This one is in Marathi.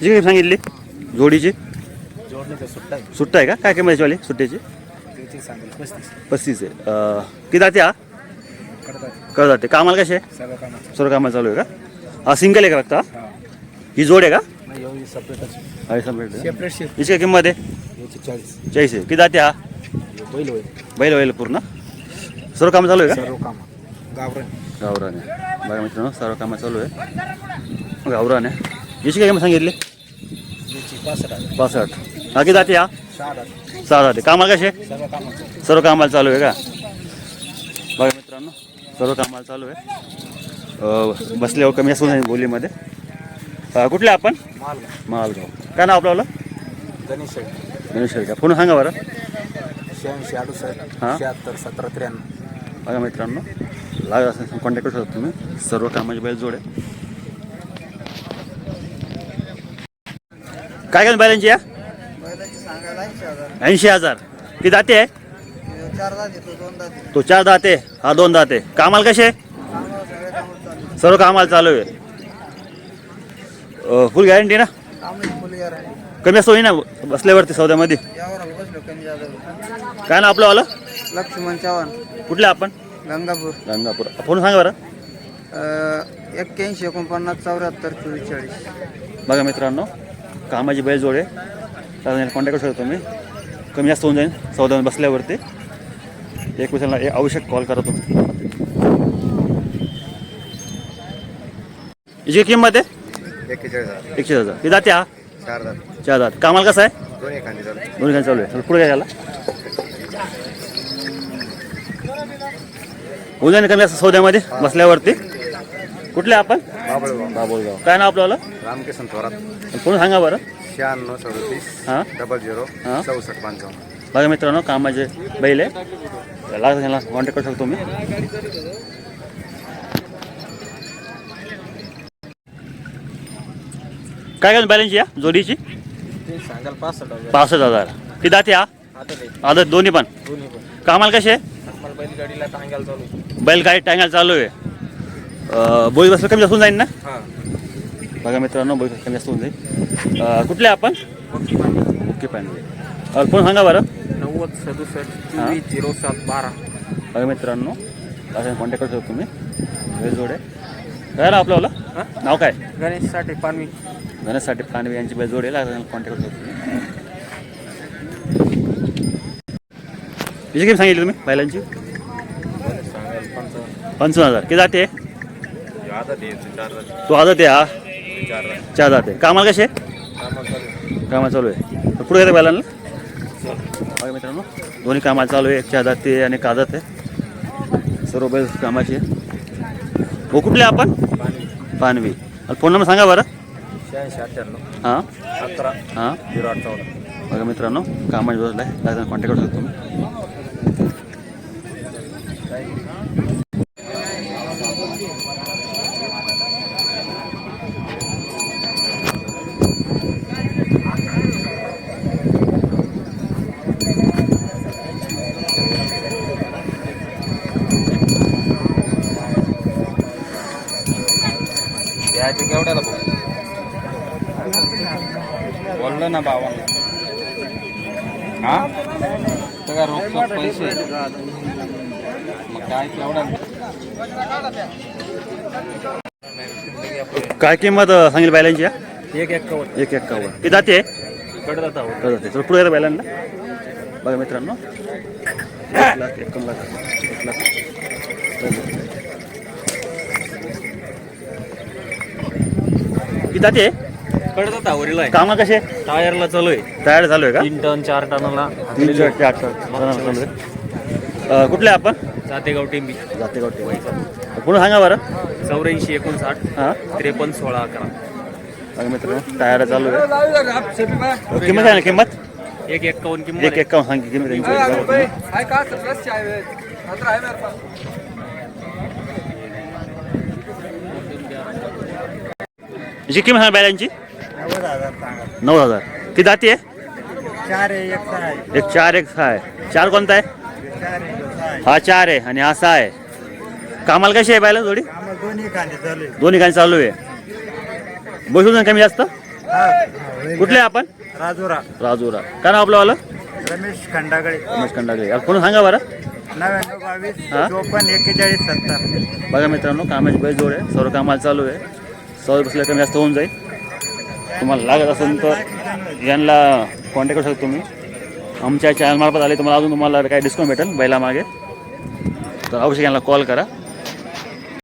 जी काही सांगितली? जोडीची? सुट्टा आहे. आहे का? काय किंमत वाली सुट्ट्याची पस्तीस. आहे. किती जाते हा? कर जाते. कामाला कसे सर्व कामाला चालू आहे का? हा सिंगल आहे का फक्त हा? जोड आहे का? आहे. आहे. सेपरेट काय किंमत आहे? चाळीस. आहे. किती जाते हा? बैल होईल. बैल पूर्ण. सर्व कामं चालू आहे का? गावरण गावराने. बघा मित्रांनो सर्व कामं चालू आहे. गावराने याची काय किंमत सांगितली? पासष्ट. बाकी हा जाते या सहा आहे जाते. कामाला कसे? सर्व कामाला चालू आहे का? बघा मित्रांनो सर्व कामाला चालू आहे. बसले बसल्यावर कमी असू नये बोलीमध्ये कुठले आपण? मालगाव. काय नाव आपलं गणेश आहे गणेश का फोन सांगा बरं. शहाऐंशी अडुसष्ट हां? शहात्तर सतरा त्र्याण्णव बघा मित्रांनो लागत असेल कॉन्टॅक्ट करू शकता तुम्ही. सर्व कामाची बैल जोड आहे. काय काय या? बैलाची सांगायला ऐंशी हजार. ऐंशी हजार. ती दाते आहे? चार दोन तो चार दाते हा दोन दाते कामाला कसे चालू सर्व कामाला चालू आहे. फुल गॅरंटी ना? कामाची फुल यार कमी असतो ना बसल्यावरती सौद्यामध्ये? यावर बसलो कमी जादा काय ना आपलं वाला? लक्ष्मण चव्हाण. कुठले आपण? गंगापूर. गंगापूर. फोन सांगा बरं. एक्क्याऐंशी एकोणपन्नास चौऱ्याहत्तर चोवीस चाळीस. बघा मित्रांनो. कामाची बैल जोड आहे त्याला कॉन्टॅक्ट करू शकता तुम्ही. कमी जास्त होऊन जाईल. सौदा बसल्यावरती. एक विषयाला एक आवश्यक कॉल करा तुम्ही. याची किंमत आहे? हजार एकशे हजार. ती जाते हा? चार दात चार हजार कामाला कसं आहे? खांदी चालू आहे. पुढे काय झाला? होऊन जाईल कमी जास्त? सौद्यामध्ये बसल्यावरती. कुठले आपण? बाबळगाव. बाबुळगाव. काय नाव आपलं? रामकिसन थोरात. फोन सांगा बरं. शहाण्णव सदतीस हां? डबल झिरो हा. चौसष्ट पंचावन्न. बघा मित्रांनो कामाचे बैल आहे. लागत घ्यायला कॉन्टॅक्ट करू शकतो मी. काय काय बॅलन्स या जोडीची? ते सांगाल पासष्ट हजार. पासष्ट हजार ती दाते हा आता ते दोन्ही पण. दोन्ही पण. कामाला कसे? मला बैलगाडीला टांगायला चालू आहे. बैल गाडी टांगायला चालू आहे. बोली बसलं कमी जास्त होऊन जाईल ना? हा. बघा मित्रांनो बोली कमी जास्त होऊन जाईल अं, कुठले आपण? ओके पाहिजे फोन सांगा बरं? नव्वद सदुसष्ट. चोवीस झिरो सात बारा. बघा मित्रांनो असं कॉन्टॅक्ट करू शकतो तुम्ही. वेळ जोड आहे. काय नाव आपलं? हा? नाव काय? गणेश साठे पानवी. गणेशसाठी पानवी यांची बैल जोड आहे. कॉन्टॅक्ट करू शकतो तुम्ही. याची किती सांगितली तुम्ही? बैलांची पंचावन्न पंचावन्न हजार. किती जाते आता द्यायचं चार दात तो आदत आहे हा? चार जाते कामाला कसे? कामाला चालू आहे. पुढे येतं बैलांना? बघा मित्रांनो दोन्ही कामाला चालू आहे. एक चार जाते आणि एक आदत आहे. सर्व बैल कामाचे आहे. हो कुठले आपण? पाणी पानवी. फोन नंबर सांगा बरं. शहाऐंशी अठ्ठ्याण्णव. हां? अकरा. हां? झिरो बघा मित्रांनो कामाची बसला आहे. कॉन्टॅक्ट करू शकतो बोललं ना बाबांना हा? सगळा रोख पैसे. मग काय केवढा? काय किंमत सांगेल बैलांची या? एक एक कवर एक एक कावर किती जाते कडे जाता हो. तर जाते. तर पुढे येतं बैलांना. बघा मित्रांनो. एक लाख एकावन्न लाख. एक लाख. किती जाते आहे कामा कसे टायरला चालू आहे. तयार झालो आहे का? तीन टन चार टनाला. तीन चार ते आठ चालू आहे कुठले आपण? जातेगाव टेंबी जाते गावठी पुन्हा सांगा बरं. चौऱ्याऐंशी एकोणसाठ हां? त्रेपन्न सोळा अकरा. बघा मित्रांनो टायर चालू आहे. किंमत आहे ना किंमत? एक एक्कावन्न किंमत एक आहे. एक्कावन्न सांग किंमत. याची. किंमत सांगा बॅलन्सची. नऊ हजार किती जाती आहे? चार आहे एक सहा आहे. एक चार एक सहा आहे. चार कोणता आहे? चार आहे एक सहा आहे. हा चार आहे आणि हा सहा आहे. कामाला कशी आहे बॅलन्स थोडी आम्हाला दोन्ही कांदे चालू आहे. दोन्ही काही चालू आहे. बसून कमी जास्त? हा कुठले आपण? राजुरा. राजूरा. काय नाव आपलं वालं? रमेश खंडागळे. रमेश खंडागळे. कोण सांगा बरं? नव्याण्णव बावीस हा? चोपन्न एक्केचाळीस सत्तर. बघा मित्रांनो कामाची बैल जोड आहे. सर्व कामाला चालू आहे. सवय बसल्या कमी जास्त होऊन जाईल. तुम्हाला लागत असेल तर यांना कॉन्टॅक्ट करू शकता तुम्ही. आमच्या चॅनलमार्फत आले तुम्हाला अजून तुम्हाला काही डिस्काउंट भेटेल बैलामागे. तर अवश्य यांना कॉल करा.